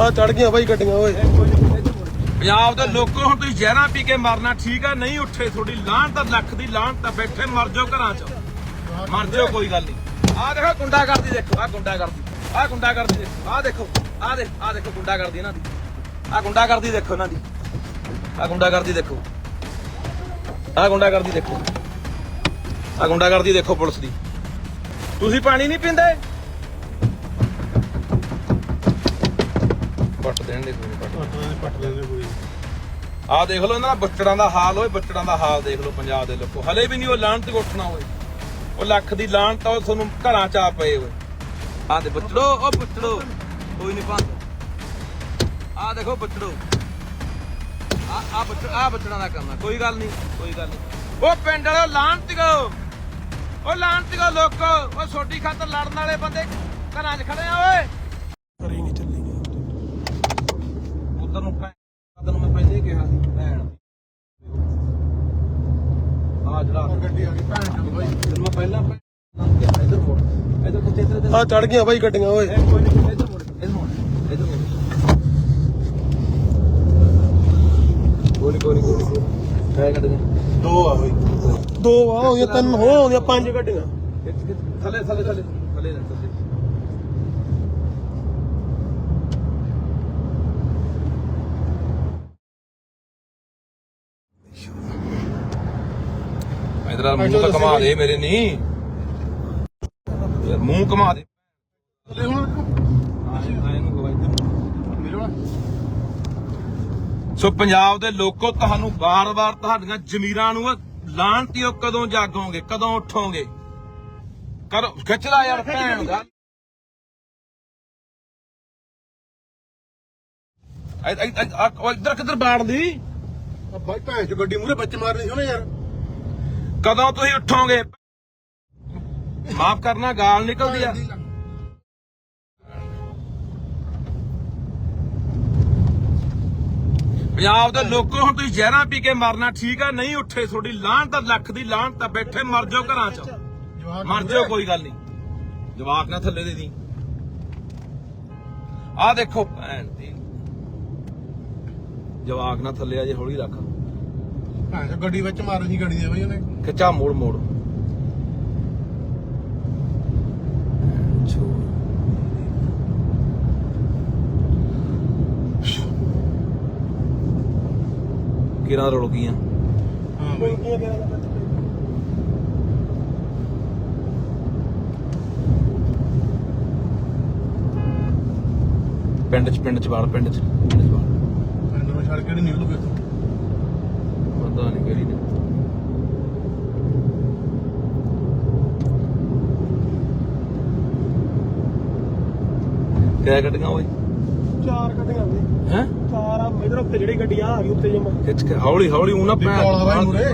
ਆ ਚੜ ਗਈਆਂ ਬਾਈ ਗੱਡੀਆਂ, ਓਏ। ਪੰਜਾਬ ਦੇ ਲੋਕੋ, ਹੁਣ ਤੁਸੀਂ ਜ਼ਹਿਰਾਂ ਪੀ ਕੇ ਮਰਨਾ, ਠੀਕ ਆ? ਨਹੀਂ ਉੱਠੇ, ਤੁਹਾਡੀ ਲਾਹਣ ਤਾਂ ਲੱਖ ਦੀ ਲਾਹਣ ਤਾਂ ਬੈਠੇ, ਮਰ ਜਾਓ ਘਰਾਂ 'ਚ। ਮਰ ਜਾਓ, ਕੋਈ ਗੱਲ ਨਹੀਂ। ਆਹ ਦੇਖੋ ਗੁੰਡਾ ਕਰਦੀ ਦੇਖੋ, ਆਹ ਗੁੰਡਾ ਕਰਦੀ ਆਹ ਗੁੰਡਾ ਕਰਦੀ ਦੇਖੋ, ਆਹ ਦੇਖੋ, ਆਹ ਦੇ, ਆਹ ਦੇਖੋ ਗੁੰਡਾ ਕਰਦੀ ਇਹਨਾਂ ਦੀ। ਆਹ ਗੁੰਡਾ ਕਰਦੀ ਦੇਖੋ ਇਹਨਾਂ ਦੀ। ਆਹ ਗੁੰਡਾ ਕਰਦੀ ਦੇਖੋ। ਆਹ ਗੁੰਡਾ ਕਰਦੀ ਦੇਖੋ। ਆਹ ਗੁੰਡਾ ਕਰਦੀ ਦੇਖੋ ਪੁਲਿਸ ਦੀ। ਤੁਸੀਂ ਪਾਣੀ ਨਹੀਂ ਪੀਂਦੇ? ਪੱਟ ਦੇਣ ਦੇ ਕੋਈ ਨੀ, ਪੱਟ ਪੱਟ ਲੈਂਦੇ ਕੋਈ ਆਹ ਦੇਖ ਲਓ ਇਹਨਾਂ ਦਾ ਬੱਚੜਾਂ ਦਾ ਹਾਲ ਓਏ ਬੱਚੜਾਂ ਦਾ ਹਾਲ ਦੇਖ ਲਓ ਪੰਜਾਬ ਦੇ ਲੋਕੋ। ਹਲੇ ਵੀ ਨਹੀਂ ਉਹ ਲਾਹਣ ਤੇ ਉੱਠਣਾ ਓਏ। ਉਹ ਲੱਖ ਦੀ ਲਾਹਣ ਤਾਂ ਉਹ ਤੁਹਾਨੂੰ ਘਰਾਂ ਚ ਆ ਪਏ ਓਏ। ਆਹ ਦੇ ਬੱਚੜੋ ਉਹ ਬੱਚੜੋ। ਕੋਈ ਨਹੀਂ ਪੰਦ ਆਹ ਦੇਖੋ ਬੱਚੜੋ। ਆ ਆ ਬੱਚੜ ਆ ਬੱਚੜਾਂ ਦਾ ਕੰਮ ਹੈ ਕੋਈ ਗੱਲ ਨਹੀਂ ਕੋਈ ਗੱਲ ਨਹੀਂ ਉਹ ਪਿੰਡ ਵਾਲੋ ਲਾਹਣ ਤਿਗੋ ਉਹ ਲਾਹਣ ਤਿਗੋ ਲੋਕੋ। ਉਹ ਛੋਟੀ ਖਾਤਰ ਲੜਨ ਵਾਲੇ ਬੰਦੇ ਘਰਾਂ 'ਚ ਖੜੇ ਆ ਓਏ ਕਰੀ ਨਹੀਂ ਚੱਲੀ ਉਧਰ ਨੂੰ ਭੈਣ ਤੈਨੂੰ ਮੈਂ ਪਹਿਲੇ ਹੀ ਕਿਹਾ ਸੀ ਭੈਣ ਆ ਜਿਹੜਾ ਗੱਡੀ ਆ ਗਈ ਭੈਣ ਚੋਦ ਬਾਈ ਤੈਨੂੰ ਮੈਂ ਪਹਿਲਾਂ ਭੈਣ ਕਿਹਾ ਇਧਰ ਮੋੜ ਇਧਰ ਕਿੱਥੇ ਇਧਰ ਆ ਚੜ ਗਈਆਂ ਬਾਈ ਗੱਡੀਆਂ ਓਏ। ਕੋਈ ਨਹੀਂ ਇਧਰ ਮੋੜ ਇਧਰ ਮੋੜ ਇਧਰ ਮੋੜ। ਗੋਲੀ ਗੋਲੀ ਗੋਲੀ ਕਾਇ ਕੱਢ ਦੇ ਆ ਬਾਈ। ਦੋ ਆ ਹੋ ਗਈਆਂ ਤਿੰਨ ਹੋ ਹੋ ਗਈਆਂ ਪੰਜ ਗੱਡੀਆਂ। ਥੱਲੇ ਥੱਲੇ ਥੱਲੇ। ਥੱਲੇ ਲੈ, ਥੱਲੇ। ਇਧਰ ਆ ਮੂੰਹ ਤਾਂ ਕਮਾ ਦੇ ਮੇਰੇ ਨਹੀਂ ਯਾਰ ਮੂੰਹ ਕਮਾ ਦੇ। ਸੋ ਪੰਜਾਬ ਦੇ ਲੋਕੋ ਤੁਹਾਨੂੰ ਬਾਰ-ਬਾਰ ਤੁਹਾਡੀਆਂ ਜ਼ਮੀਰਾਂ ਨੂੰ ਲਾਂਤੀਓ ਕਦੋਂ ਜਾਗੋਗੇ ਕਦੋਂ ਉੱਠੋਗੇ? ਕਰੋ ਖਿੱਚ ਲਾ ਯਾਰ ਭੈਣ ਦਾ। ਇੱਧਰ ਕਿੱਧਰ ਬਾੜਦੀ ਬਾਈ ਭੈਣ ਚੋ ਗੱਡੀ ਮੂਰੇ ਬੱਚ ਮਾਰਨੀ ਸੀ ਉਹਨੇ ਯਾਰ। ਕਦੋਂ ਤੁਸੀਂ ਉੱਠੋਗੇ? ਮਾਫ ਕਰਨਾ ਗਾਲ ਨਿਕਲਦੀ ਆ। ਪੰਜਾਬ ਦੇ ਲੋਕੋ ਹੁਣ ਤੁਸੀਂ ਜ਼ਹਿਰਾਂ ਪੀ ਕੇ ਮਰਨਾ ਠੀਕ ਆ? ਨਹੀਂ ਉੱਠੇ ਤੁਹਾਡੀ ਲਾਹਣ ਤਾਂ ਲੱਖ ਦੀ ਲਾਹਣ ਤਾਂ ਬੈਠੇ ਮਰ ਜਾਓ ਘਰਾਂ 'ਚ। ਮਰ ਜਾਓ ਕੋਈ ਗੱਲ ਨਹੀਂ। ਜਵਾਕ ਨਾ ਥੱਲੇ ਦੇ ਦੀ। ਆਹ ਦੇਖੋ ਭੈਣ ਦੀ। ਜਵਾਕ ਨਾ ਥੱਲੇ ਆ ਜੇ ਹੌਲੀ ਰੱਖ। ਭੈਣ ਗੱਡੀ ਵਿੱਚ ਮਾਰਨੀ ਸੀ ਗੱਡੀ ਦੇ ਬਾਈ ਉਹਨੇ। ਖਿੱਚਾ ਮੋੜ ਮੋੜ। ਕਿਰਾਂ ਰੁਲ ਗਈਆਂ। ਹਾਂ ਬਾਈ। ਪਿੰਡ ਚ ਪਿੰਡ ਚ ਵਾਲ ਪਿੰਡ ਚ ਪਿੰਡ ਚ ਵਾਲ ਪਿੰਡ ਨੂੰ ਛੱਡ ਕੇ ਨਹੀਂ ਨਿਕਲੂਗੇ ਇੱਥੋਂ ਪਤਾ ਨਹੀਂ ਕਿਹੜੀ ਨੇ। ਕਿਆ ਗੱਡੀਆਂ ਓਏ? ਚਾਰ ਗੱਡੀਆਂ ਬਾਈ ਹੈ? ਚਾਰ ਆ ਇਧਰ ਉੱਤੇ ਜਿਹੜੀ ਗੱਡੀ ਆ ਆ ਗਈ ਉੱਤੇ ਜਮਾ। ਖਿੱਚ ਕੇ ਹੌਲੀ ਹੌਲੀ ਉਹਨਾਂ ਵੀ ਕਾਲਾ ਬਾਈ ਮੂਹਰੇ।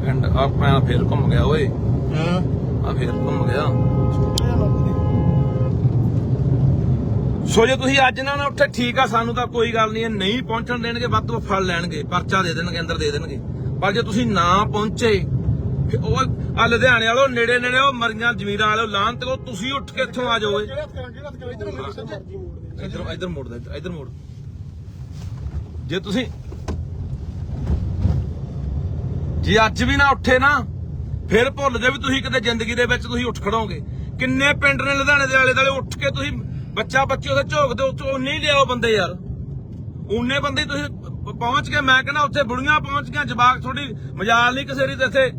ਪਿੰਡ ਆ ਪੈਣਾ ਫੇਰ ਘੁੰਮ ਗਿਆ ਓਏ। ਹਾਂ। ਆ ਫੇਰ ਘੁੰਮ ਗਿਆ ਛੋਟਾ ਜਿਹਾ ਨੱਪ ਦੇ ਸੋ ਜੇ ਤੁਸੀਂ ਅੱਜ ਨਾ ਨਾ ਉੱਠੇ ਠੀਕ ਆ ਸਾਨੂੰ ਤਾਂ ਕੋਈ ਗੱਲ ਨਹੀਂ ਨਹੀਂ ਪਹੁੰਚਣ ਦੇਣਗੇ ਵੱਧ ਤੋਂ ਫਲ ਲੈਣਗੇ ਪਰਚਾ ਦੇ ਦੇਣਗੇ ਅੰਦਰ ਦੇ ਦੇਣਗੇ। ਪਰ ਜੇ ਤੁਸੀਂ ਨਾ ਪਹੁੰਚੇ ਫਿਰ ਉਹ ਆ ਲੁਧਿਆਣੇ ਵਾਲੋ ਨੇੜੇ ਨੇੜੇ ਉਹ ਮਰੀਆਂ ਜ਼ਮੀਰਾਂ ਵਾਲੋ ਲਾਹਨ ਤੇ ਉਹ ਤੁਸੀਂ ਉੱਠ ਕੇ ਇੱਥੋਂ ਆ ਜਾਓ ਇਧਰ ਇਧਰ ਮੋੜ ਦੇ ਇਧਰ ਮੋੜ। ਜੇ ਤੁਸੀਂ ਜੇ ਅੱਜ ਵੀ ਨਾ ਉੱਠੇ ਨਾ ਫਿਰ ਭੁੱਲ ਜਾ ਵੀ ਤੁਸੀਂ ਕਿਤੇ ਜ਼ਿੰਦਗੀ ਦੇ ਵਿੱਚ ਤੁਸੀਂ ਉੱਠ ਖੜੋਗੇ। ਕਿੰਨੇ ਪਿੰਡ ਨੇ ਲੁਧਿਆਣੇ ਦੇ ਆਲੇ ਦੁਆਲੇ ਉੱਠ ਕੇ ਤੁਸੀਂ ਬੱਚਾ ਬੱਚੀ ਉਹਦੇ ਝੋਕਦੇ ਉੱਥੇ ਉਹ ਨਹੀਂ ਲਿਆਓ ਬੰਦੇ ਯਾਰ। ਉਨੇ ਬੰਦੇ ਤੁਸੀਂ ਪਹੁੰਚ ਕੇ ਮੈਂ ਕਹਿੰਦਾ ਉੱਥੇ ਬੁੜੀਆਂ ਪਹੁੰਚ ਗਈਆਂ, ਜਵਾਕ ਥੋੜੀ ਮਜਾਲ ਨਹੀਂ ਕਿਸੇ ਦੀ ਇੱਥੇ।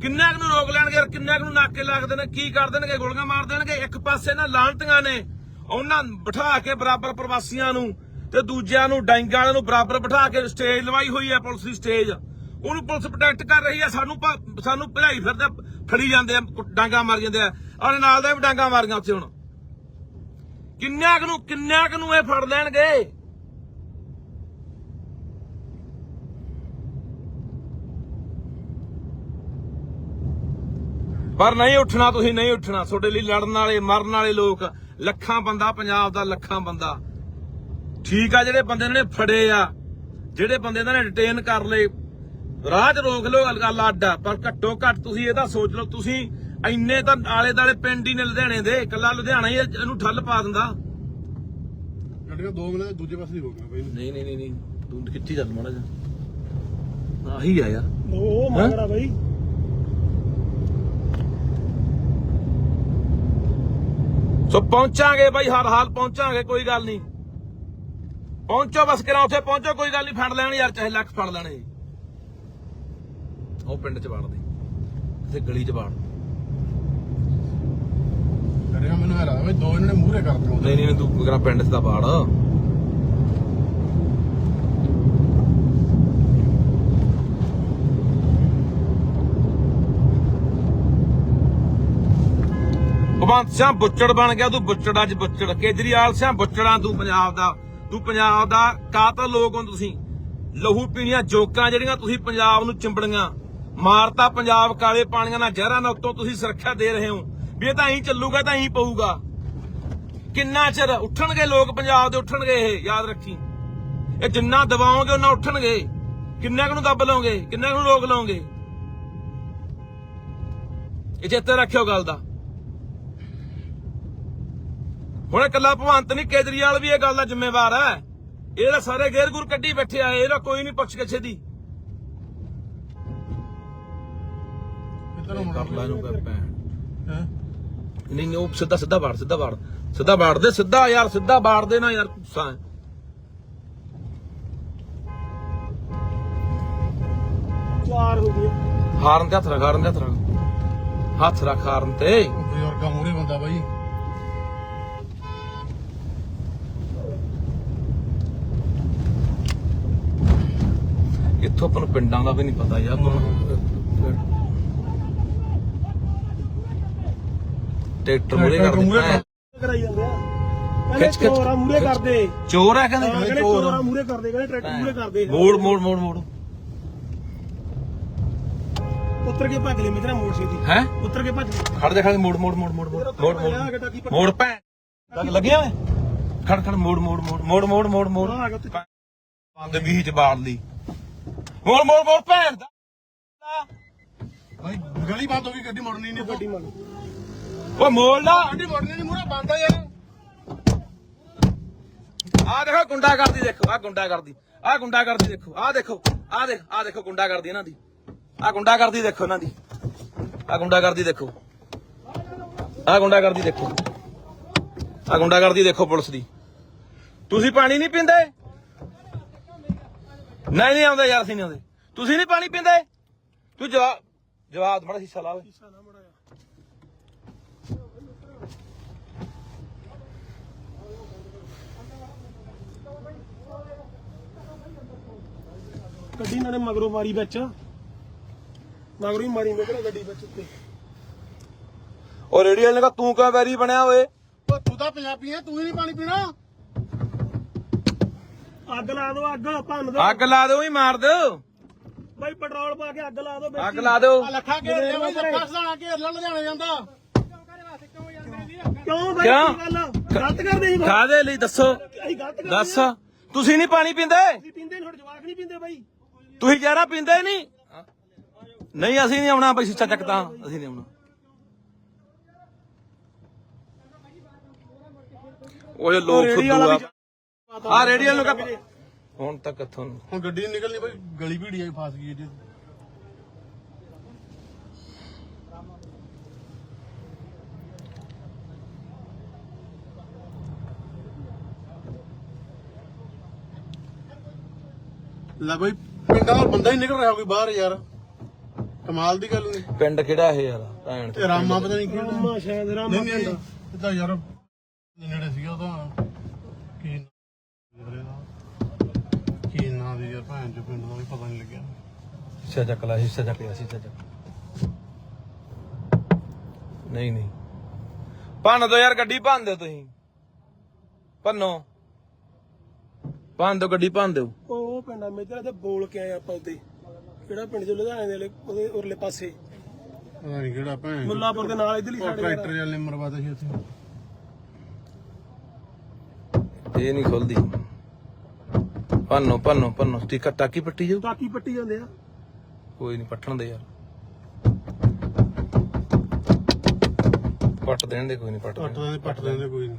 ਕਿੰਨਾ ਕੁ ਨੂੰ ਰੋਕ ਲੈਣਗੇ ਯਾਰ ਕਿੰਨਾ ਕੁ ਨੂੰ ਨਾਕੇ ਲੱਗਦੇ ਨੇ ਕੀ ਕਰ ਦੇਣਗੇ, ਗੋਲੀਆਂ ਮਾਰ ਦੇਣਗੇ। ਇੱਕ ਪਾਸੇ ਨਾ ਲਾਂਟੀਆਂ ਨੇ, ਉਹਨਾਂ ਬਿਠਾ ਕੇ ਬਰਾਬਰ ਪ੍ਰਵਾਸੀਆਂ ਨੂੰ ਤੇ ਦੂਜਿਆਂ ਨੂੰ, ਡਾਂਗਾਂ ਵਾਲਿਆਂ ਨੂੰ ਬਰਾਬਰ ਬਿਠਾ ਕੇ ਸਟੇਜ ਲਵਾਈ ਹੋਈ ਹੈ ਪੁਲਿਸ ਦੀ ਸਟੇਜ। ਉਹਨੂੰ ਪੁਲਿਸ ਪ੍ਰੋਟੈਕਟ ਕਰ ਰਹੀ ਹੈ। ਸਾਨੂੰ ਸਾਨੂੰ ਭਲਾਈ ਫਿਰਦੇ, ਫੜੀ ਜਾਂਦੇ ਆ, ਕੁ- ਡਾਂਗਾਂ ਮਾਰ ਜਾਂਦੇ ਆ। ਔਰ ਨਾਲ ਦਾ ਵੀ ਡਾਂਗਾਂ ਮਾਰੀਆਂ ਉੱਥੇ ਹੁਣ। ਕਿੰਨਿਆਂ ਕੁ ਨੂੰ ਕਿੰਨਿਆਂ ਨੂੰ ਇਹ ਫੜ ਲੈਣਗੇ? ਪਰ ਨਹੀਂ ਉੱਠਣਾ, ਤੁਸੀਂ ਨਹੀਂ ਉੱਠਣਾ। ਤੁਹਾਡੇ ਲਈ ਲੜਨ ਵਾਲੇ, ਮਰਨ ਵਾਲੇ ਲੋਕ, ਲੱਖਾਂ ਬੰਦਾ, ਪੰਜਾਬ ਦਾ ਲੱਖਾਂ ਬੰਦਾ। ਠੀਕ ਆ, ਜਿਹੜੇ ਬੰਦੇ ਇਹਨਾਂ ਨੇ ਫੜੇ ਆ, ਜਿਹੜੇ ਬੰਦੇ ਇਹਨਾਂ ਨੇ ਡਿਟੇਨ ਕਰ ਲਏ। ਰਾਹ 'ਚ ਰੋਕ ਲਓ, ਗੱਲ- ਗੱਲ ਅੱਡ ਆ, ਪਰ ਘੱਟੋ ਘੱਟ ਤੁਸੀਂ ਇਹਦਾ ਸੋਚ ਲਓ, ਤੁਸੀਂ ਇੰਨੇ ਤਾਂ ਆਲੇ ਦਾਲੇ ਪਿੰਡ ਹੀ ਨੇ ਲੁਧਿਆਣੇ ਦੇ ਇਕੱਲਾ ਲੁਧਿਆਣਾ ਹੀ ਇਹਨੂੰ ਠੱਲ ਪਾ ਦਿੰਦਾ। ਗੱਡੀਆਂ ਦੋ ਮਿੰਟ ਦੂਜੇ ਪਾਸੇ ਹੀ ਹੋ ਗਈਆਂ ਬਈ ਨਹੀਂ। ਨਹੀਂ ਨਹੀਂ ਨਹੀਂ ਤੂੰ ਖਿੱਚੀ ਚੱਲ ਮਾੜਾ ਜਿਹਾ? ਆਹੀ ਆ ਯਾਰ। ਉਹ ਮੰਗੜਾ ਬਾਈ। ਸੋ ਪਹੁੰਚਾਂਗੇ ਬਾਈ ਹਰ ਹਾਲ ਪਹੁੰਚਾਂਗੇ ਕੋਈ ਗੱਲ ਨਹੀਂ। ਪਹੁੰਚੋ ਬਸ ਕਿਰਾ ਉੱਥੇ ਪਹੁੰਚੋ ਕੋਈ ਗੱਲ ਨਹੀਂ ਫੜ ਲੈਣ ਯਾਰ ਚਾਹੇ ਲੱਖ ਫੜ ਲੈਣੇ ਉਹ ਪਿੰਡ ਚ ਵੜ ਦੇ ਇੱਥੇ ਗਲੀ ਚ ਵੜ ਗੱਡੀਆਂ ਮੈਨੂੰ ਹੈਰਾ ਬਈ ਦੋ ਇਹਨਾਂ ਨੇ ਮੂਹਰੇ ਕਰ ਦਿੱਤੇ ਨਹੀਂ ਨਹੀਂ, ਤੂੰ ਕਿਰਾ ਪਿੰਡ ਚ ਤਾਂ ਭਗਵੰਤ ਸਿੰਘ ਬੁੱਚੜ ਬਣ ਗਿਆ, ਤੂੰ ਬੁੱਚੜ ਅੱਜ ਬੁੱਚੜ। ਕੇਜਰੀਵਾਲ ਸਿੰਘ ਬੁੱਚੜਾਂ, ਤੂੰ ਪੰਜਾਬ ਦਾ, ਤੂੰ ਪੰਜਾਬ ਦਾ ਕਾਤਲ ਲੋਕ ਹੋ ਤੁਸੀਂ। ਲਹੂ ਪੀਣੀਆਂ ਜੋਕਾਂ ਜਿਹੜੀਆਂ ਤੁਸੀਂ ਪੰਜਾਬ ਨੂੰ ਚਿੰਬੜੀਆਂ। ਮਾਰਤਾ ਪੰਜਾਬ ਕਾਲੇ ਪਾਣੀਆਂ ਨਾਲ ਜ਼ਹਿਰਾਂ ਨਾਲ, ਉੱਤੋਂ ਤੁਸੀਂ ਸੁਰੱਖਿਆ ਦੇ ਰਹੇ ਹੋ। ਵੀ ਇਹ ਤਾਂ ਐਂ ਚੱਲੂਗਾ ਤਾਂ ਐਂ ਪਊਗਾ। ਕਿੰਨਾ ਚਿਰ ਉੱਠਣਗੇ ਲੋਕ ਪੰਜਾਬ ਦੇ ਉੱਠਣਗੇ ਇਹ ਯਾਦ ਰੱਖੀ। ਇਹ ਜਿੰਨਾ ਦਬਾਓਗੇ ਉਹਨਾਂ ਉੱਠਣਗੇ। ਕਿੰਨਾ ਕੁ ਨੂੰ ਦੱਬ ਲਓਗੇ ਕਿੰਨਾ ਕੁ ਨੂੰ ਰੋਕ ਲਓਗੇ। ਇਹ ਚੇਤੇ ਰੱਖਿਓ ਗੱਲ ਦਾ। ਹੁਣ ਇਕੱਲਾ ਭਵੰਤ ਨਹੀਂ ਕੇਜਰੀਵਾਲ ਵੀ ਇਹ ਗੱਲ ਦਾ ਜ਼ਿੰਮੇਵਾਰ ਹੈ। ਇਹਦਾ ਸਾਰੇ ਗੇਰ ਗੁਰ ਕੱਢੀ ਬੈਠੇ ਆ ਇਹਦਾ ਕੋਈ ਨਹੀਂ ਪੁੱਛ ਕੇ ਛੇਦੀ ਕਿੱਧਰ ਨੂੰ ਕਰ ਲੈ ਇਹਨੂੰ ਕਰ ਭੈਣ ਹੈ? ਨਹੀਂ ਨਹੀਂ ਉਹ ਸਿੱਧਾ ਸਿੱਧਾ ਬਾੜ ਸਿੱਧਾ ਬਾੜ ਸਿੱਧਾ ਬਾੜ ਦੇ ਸਿੱਧਾ ਯਾਰ ਸਿੱਧਾ ਬਾੜ ਦੇ ਨਾ ਯਾਰ ਗੁੱਸਾ ਹੈ। ਚਾਰ ਹੋ ਗਏ ਹਾਰਨ ਤੇ ਹੱਥ ਰੱਖ ਹਾਰਨ ਤੇ ਹੱਥ ਰੱਖ। ਹੱਥ ਰੱਖ ਹਾਰਨ ਤੇ। ਬਜ਼ੁਰਗਾਂ ਮੂਹਰੇ ਬੰਦਾ ਬਾਈ। ਇੱਥੋਂ ਆਪਾਂ ਨੂੰ ਪਿੰਡਾਂ ਦਾ ਵੀ ਨਹੀਂ ਪਤਾ ਯਾਰ। ਟਰੈਕਟਰ ਮੂਰੇ ਕਰ ਦਿੱਤਾ ਆ ਖਿੱਚ ਖਿੱਚ ਚੋਰ ਆ ਮੂਰੇ ਕਰਦੇ ਕਹਿੰਦੇ ਟਰੈਕਟਰ ਮੂਰੇ ਕਰਦੇ ਮੋੜ ਮੋੜ ਮੋੜ ਮੋੜ ਉੱਤਰ ਕੇ ਭੱਜ ਲੈ ਮਿੱਤਰਾ ਮੋੜ ਸੀਦੀ ਹੈ ਉੱਤਰ ਕੇ ਭੱਜ ਖੜ ਦੇ ਮੋੜ ਮੋੜ ਮੋੜ ਮੋੜ ਮੋੜ ਮੋੜ ਮੋੜ ਪੈ ਲੱਗਿਆ ਖੜ ਖੜ ਮੋੜ ਮੋੜ ਮੋੜ ਮੋੜ ਮੋੜ ਮੋੜ ਮੋੜ ਮੋੜ ਮੋੜ ਮੋੜ ਦਾ ਭਾਈ ਗਲੀ ਬਾਤ ਹੋ ਗਈ ਗੱਡੀ ਮੋੜਨੀ ਨਹੀਂ ਗੱਡੀ ਮੋੜ ਓ ਮੋੜ ਲਾ। ਗੱਡੀ ਮੁੜਨੀ ਨਹੀਂ ਮੂਹਰੇ ਬੰਦ ਆ ਯਾਰ। ਆ ਦੇਖੋ ਗੁੰਡਾ ਕਰਦੀ ਦੇਖੋ ਆ ਗੁੰਡਾ ਕਰਦੀ ਆ ਗੁੰਡਾ ਕਰਦੀ ਦੇਖੋ ਆ ਦੇਖੋ ਆ ਦੇਖ ਆ ਦੇਖੋ ਗੁੰਡਾ ਕਰਦੀ ਇਹਨਾਂ ਦੀ। ਆ ਗੁੰਡਾ ਕਰਦੀ ਦੇਖੋ ਇਹਨਾਂ ਦੀ। ਆ ਗੁੰਡਾ ਕਰਦੀ ਦੇਖੋ। ਆ ਗੁੰਡਾ ਕਰਦੀ ਦੇਖੋ। ਆ ਗੁੰਡਾ ਕਰਦੀ ਦੇਖੋ ਪੁਲਿਸ ਦੀ। ਤੁਸੀਂ ਪਾਣੀ ਨਹੀਂ ਪੀਂਦੇ? ਨਹੀਂ ਨਹੀਂ ਆਉਂਦੇ ਯਾਰ, ਅਸੀਂ ਨਹੀਂ ਆਉਂਦੇ। ਤੁਸੀਂ ਨਹੀਂ ਪਾਣੀ ਪੀਂਦੇ? ਤੂੰ ਜਵਾਬ ਜਵਾਬ, ਮਾੜਾ ਹਿੱਸਾ ਲਾ ਓਏ ਗੱਡੀ ਨਾਲੇ ਮਗਰੋਂ ਮਾਰੀ ਵਿੱਚ। ਮਗਰੋਂ ਹੀ ਮਾਰੀ ਮੇਰਾ ਗੱਡੀ ਵਿੱਚ ਉੱਤੇ। ਉਹ ਵਾਲੇ ਨੇ ਕਹਾ ਤੂੰ ਕਿਉਂ ਵੈਰੀ ਬਣਿਆ ਓਏ? ਓ ਤੂੰ ਤਾਂ ਪੰਜਾਬੀ ਆ ਤੂੰ ਹੀ ਨਹੀਂ ਪਾਣੀ ਪੀਣਾ। ਅੱਗ ਲਾ ਦਿਓ ਅੱਗ ਭੰਨ ਦਿਓ। ਅੱਗ ਲਾ ਦਿਓ ਹੀ ਮਾਰ ਦਿਓ। ਬਾਈ ਪੈਟਰੋਲ ਪਾ ਕੇ ਅੱਗ ਲਾ ਦਿਓ ਵਿੱਚ ਅੱਗ ਲਾ ਦਿਓ। ਆ ਲੱਖਾਂ ਘੇਰ ਲੱਖਾਂ ਸਦਾਣਾ ਘੇਰ ਲੈ ਲੁਧਿਆਣੇ ਜਾਂਦਾ। ਕਿਉਂ ਬਾਈ? ਕਿਉਂ? ਕੀ ਗੱਲ? ਗਲਤ ਕਰਦੇ ਸੀ ਬਾਈ। ਕਾਦੇ ਲਈ? ਦੱਸੋ। ਅਸੀਂ ਗਲਤ ਕਰਦੇ ਦੱਸ। ਤੁਸੀਂ ਨਹੀਂ ਪਾਣੀ ਪੀਂਦੇ? ਪੀਂਦੇ ਨਹੀਂ ਜਵਾਕ ਨਹੀਂ ਪੀਂਦੇ ਬਾਈ। ਤੁਸੀਂ ਜ਼ਹਿਰਾ ਪੀਂਦੇ ਨਹੀਂ? ਨਹੀਂ ਅਸੀਂ ਨਹੀਂ ਆਉਣਾ ਬਈ ਸਿੱਚਾ ਚੱਕਦਾ ਅਸੀਂ ਨਹੀਂ ਆਉਣਾ। ਜੋ ਲੋਕ ਫੁੱਦੂ ਆ ਰੇਡੀਅਲ ਨੂੰ ਕਹ ਹੁਣ ਤੱਕ ਤੁਹਾਨੂੰ। ਹੁਣ ਗੱਡੀ ਨਿਕਲਣੀ ਬਈ ਗਲੀ ਭੀੜੀ ਆ ਫਸ ਗਈ ਜੀ। ਲੈ ਬਈ ਪਿੰਡਾਂ ਦਾ ਬੰਦਾ ਹੀ ਨਿਕਲ ਰਿਹਾ ਕੋਈ ਬਾਹਰ ਯਾਰ। ਕਮਾਲ ਦੀ ਗੱਲ ਨਹੀਂ। ਪਿੰਡ ਕਿਹੜਾ ਇਹ ਯਾਰ ਭੈਣ ਤੇ ਰਾਮਾ ਪਤਾ ਨਹੀਂ ਕਿਹੜਾ। ਰਾਮਾ ਸ਼ਾਇਦ ਰਾਮਾ ਨਹੀਂ ਨਹੀਂ ਪਿੰਡ। ਇਹ ਤਾਂ ਯਾਰ ਨੇੜੇ ਸੀਗਾ ਉਹਦਾ ਕੀ? ਕੀ ਨਾਂ ਦੀ ਯਾਰ ਭੈਣ ਚੋ ਪਿੰਡ ਦਾ ਵੀ ਪਤਾ ਨਹੀਂ ਲੱਗਿਆ। ਹਿੱਸਾ ਚੱਕ ਲੈ ਹਿੱਸਾ ਚੱਕ ਲਿਆ ਹਿੱਸਾ ਚੱਕ। ਨਹੀਂ ਨਹੀਂ। ਭੰਨ ਦੋ ਯਾਰ ਗੱਡੀ ਭੰਨ ਦਿਓ ਤੁਸੀਂ। ਭੰਨੋ। ਭੰਨ ਦਿਓ ਗੱਡੀ ਭੰਨ ਦਿਓ। ਉਹ ਪਿੰਡ ਆ ਮੇਜਰ ਤੇ ਬੋਲ ਕੇ ਆਏ ਆਪਾਂ ਉੱਤੇ ਕਿਹੜਾ ਪਿੰਡ ਜੋ ਲੁਧਿਆਣੇ ਦੇ ਵਾਲੇ- ਉਹਦੇ ਉਰਲੇ ਪਾਸੇ। ਪਤਾ ਨਹੀਂ ਕਿਹੜਾ ਭੈਣ। ਮੁੱਲਾਪੁਰ ਦੇ ਨਾਲ ਇਧਰਲੀ ਉਹ ਸਾਈਡ ਟਰੈਕਟਰ ਵਾਲੇ ਮਰਵਾਦਾ ਸੀ ਉੱਥੇ। ਇਹ ਨਹੀਂ ਖੁੱਲਦੀ। ਪੰਨੋ ਪੰਨੋ ਪੰਨੋ ਟੀਕਾ ਟਾਕੀ ਪੱਟੀ ਜਾਊ? ਟਾਕੀ ਪੱਟੀ ਜਾਂਦੇ ਆ। ਕੋਈ ਨਹੀਂ ਪੱਟਣ ਦੇ ਯਾਰ। ਪੱਟ ਦੇਣ ਦੇ ਕੋਈ ਨਹੀਂ ਪੱਟ ਪੱਟ ਦੇਣ ਪੱਟ ਲੈਂਦੇ ਕੋਈ ਨਹੀਂ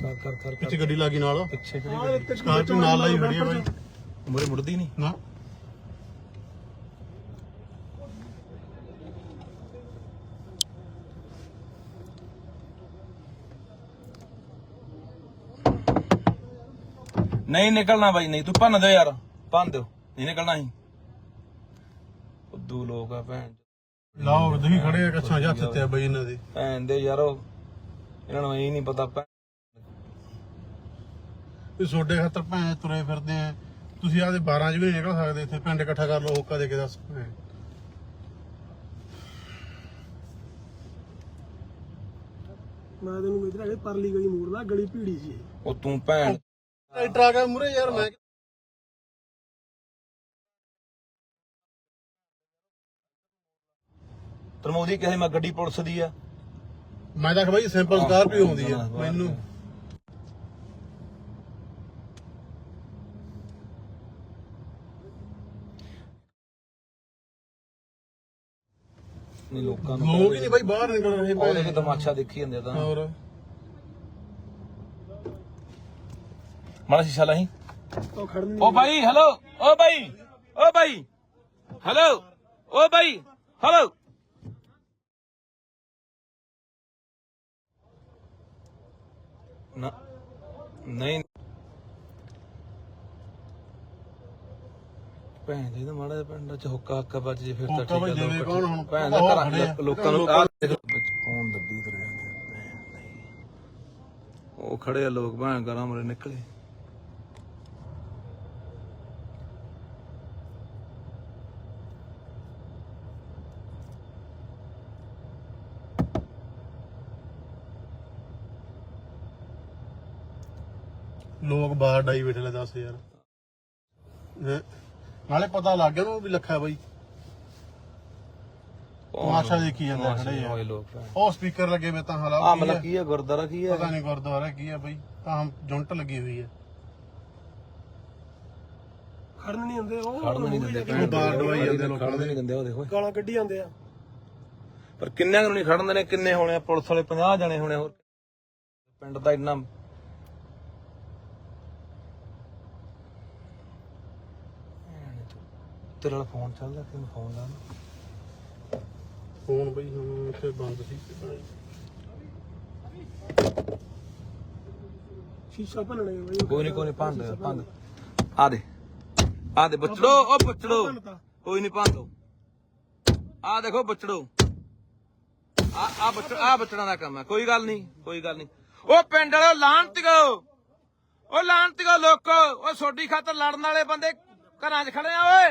ਕਰ ਕਰ ਕਰ ਕਰ। ਪਿੱਛੇ ਗੱਡੀ ਲੱਗੀ ਨਾਲ। ਪਿੱਛੇ ਕਿਹੜੀ ਇੱਕ ਸਕਾਰਪੀਓ ਨਾਲ ਲਾਈ ਖੜੀ ਹੈ ਬਾਈ। ਮੁਰੇ ਮੁੜਦੀ ਨਹੀਂ ਨਾ। ਨਹੀਂ ਨਿਕਲਣਾ ਬਾਈ ਨਹੀਂ। ਤੂੰ ਭੰਨ ਦਿਓ ਯਾਰ। ਭੰਨ ਦਿਓ। ਨਹੀਂ ਨਿਕਲਣਾ ਹੀ ਉਦੋਂ ਲੋਕ ਆ ਭੈਣ ਲਾਹੌਰ ਦੇ ਵੀ ਖੜੇ ਆ ਕੱਛਾਂ ਹੱਥ ਤੇ ਆ ਬਾਈ ਇਹਨਾਂ ਦੇ। ਭੈਣ ਦੇ ਯਾਰੋ ਇਹਨਾਂ ਨੂੰ ਇਹ ਨਹੀਂ ਪਤਾ। ਭੈਣ ਵੀ ਛੋਡੇ ਖਾਤਰ ਭੈਣ ਤੁਰੇ ਫਿਰਦੇ ਆ ਤੁਸੀਂ ਆਦੇ 12 ਚ ਵੀ ਨਿਕਲ ਸਕਦੇ ਇੱਥੇ ਪਿੰਡ ਇਕੱਠਾ ਕਰ ਲਓ ਹੋਕਾ ਦੇ ਕੇ ਦੱਸ ਭੈਣ। ਮੈਂ ਤੈਨੂੰ ਇਧਰ ਆਗੇ ਪਰਲੀ ਗਲੀ ਮੋੜਦਾ ਗਲੀ ਭੀੜੀ ਸੀ ਇਹ। ਉਹ ਤੂੰ ਭੈਣ ਟਰੈਕਟਰ ਆ ਗਿਆ ਮੂਰੇ ਯਾਰ ਮੈਂ ਤਰਮੋਦੀ ਕਹੇ ਮੈਂ ਗੱਡੀ ਪੁਲਿਸ ਦੀ ਆ ਮੈਂ ਤਾਂ ਕਿਹਾ ਬਾਈ ਸਿੰਪਲ ਸਕਾਰਪੀਓ ਆਉਂਦੀ ਆ ਮੈਨੂੰ ਨਹੀਂ ਲੋਕਾਂ ਨੂੰ ਲੋਕ ਹੀ ਨਹੀਂ ਬਾਈ ਬਾਹਰ ਨਿਕਲ ਰਹੇ ਉਹਦੇ ਕੇ ਤਮਾਸ਼ਾ ਦੇਖੀ ਜਾਂਦੇ ਤਾਂ। ਹੋਰ। ਮਾੜਾ ਸ਼ੀਸ਼ਾ ਲਾਹੀਂ। ਉਹ ਖੜਨ ਓ ਭਾਈ ਹੈਲੋ ਓ ਭਾਈ ਓ ਭਾਈ ਹੈਲੋ ਓ ਭਾਈ ਹੈਲੋ ਨਾ ਨਹੀਂ। ਭੈਣ ਜੀ ਦਾ ਮਾੜਾ ਜਿਹਾ ਪਿੰਡ ਚ ਹੁੱਕਾ ਹੱਕਾ ਵੱਜ ਜੇ ਫਿਰ ਤਾਂ ਠੀਕ ਆ ਜਾਵੇ, ਕੌਣ ਹੁਣ? ਭੈਣ ਦਾ ਘਰਾਂ ਆ। ਲੋਕਾਂ ਨੂੰ ਆਹ ਦੇਖ ਫੋਨ ਦੱਬੀ ਤੁਰ ਜਾਂਦੇ ਦੀ। ਉਹ ਖੜੇ ਆ ਲੋਕ ਭੈਣ ਘਰਾਂ ਮਰੇ ਨਿਕਲੇ ਲੋਕ ਬਾਹਰ ਡਾਈ ਬੈਠੇ ਲੈ ਦੱਸ ਯਾਰ ਹੈਂ। ਨਾਲੇ ਪਤਾ ਲੱਗ ਗਿਆ ਉਹਨੂੰ ਵੀ ਲੱਖਾ ਬਾਈ। ਤਮਾਸ਼ਾ ਦੇਖੀ ਜਾਂਦੇ ਖੜੇ ਆ। ਉਹ ਸਪੀਕਰ ਲੱਗੇ ਵੇ ਤਾਂ ਹਾਲਾ ਆਹ ਮਤਲਬ ਕੀ ਹੈ ਗੁਰਦਾਰਾ ਕੀ ਹੈ ਪਤਾ ਨਹੀਂ ਗੁਰਦੁਆਰਾ ਕੀ ਆ ਬਾਈ। ਤਾਂ ਜੁੰਟ ਲੱਗੀ ਹੋਈ ਹੈ ਖੜਨ ਨਹੀਂ ਹੁੰਦੇ ਉਹ ਖੜਨ ਨਹੀਂ ਦਿੰਦੇ ਉਹ ਬਾਹਰ ਡਵਾਈ ਜਾਂਦੇ ਲੋਕਾਂ ਖੜਨ ਨਹੀਂ ਦਿੰਦੇ ਉਹ ਦੇਖੋ। ਗਾਲਾਂ ਕੱਢੀ ਜਾਂਦੇ ਆ। ਪਰ ਕਿੰਨਿਆਂ ਨੂੰ ਨਹੀਂ ਖੜਨ ਦੇਣੇ ਕਿੰਨੇ ਹੋਣੇ ਆ? ਪੁਲਿਸ ਵਾਲੇ 50 ਜਣੇ ਹੋਣੇ ਹੋਰ। ਪਿੰਡ ਦਾ ਇੰਨਾ ਤੇਰੇ ਵਾਲਾ ਫੋਨ ਚੱਲਦਾ ਤੈਨੂੰ ਫੋਨ ਲਾ। ਫੋਨ ਬਈ ਹੁਣ ਇੱਥੇ ਬੰਦ ਸੀ ਸ਼ੀਸ਼ਾ ਭੰਨਣੇ ਬਈ। ਕੋਈ ਨਹੀਂ ਕੋਈ ਨਹੀਂ ਭੰਦ ਆ ਦੇ ਆ ਦੇ ਬੱਚੜੋ ਉਹ ਬੱਚੜੋ। ਕੋਈ ਨਹੀਂ ਭੰਦੋ ਆ ਦੇਖੋ ਬੱਚੜੋ ਆ ਆ ਬੱਚੜ ਆ ਬੱਚੜਾਂ ਦਾ ਕੰਮ ਹੈ ਕੋਈ ਗੱਲ ਨਹੀਂ ਕੋਈ ਗੱਲ ਨਹੀਂ ਉਹ ਪਿੰਡ ਵਾਲੋ ਲਾਂਤਿਓ ਉਹ ਲਾਂਤਿਓ ਲੋਕੋ। ਉਹ ਸੋਡੀ ਖਾਤਰ ਲੜਨ ਵਾਲੇ ਬੰਦੇ ਘਰਾਂ 'ਚ ਖੜੇ ਆ ਓਏ।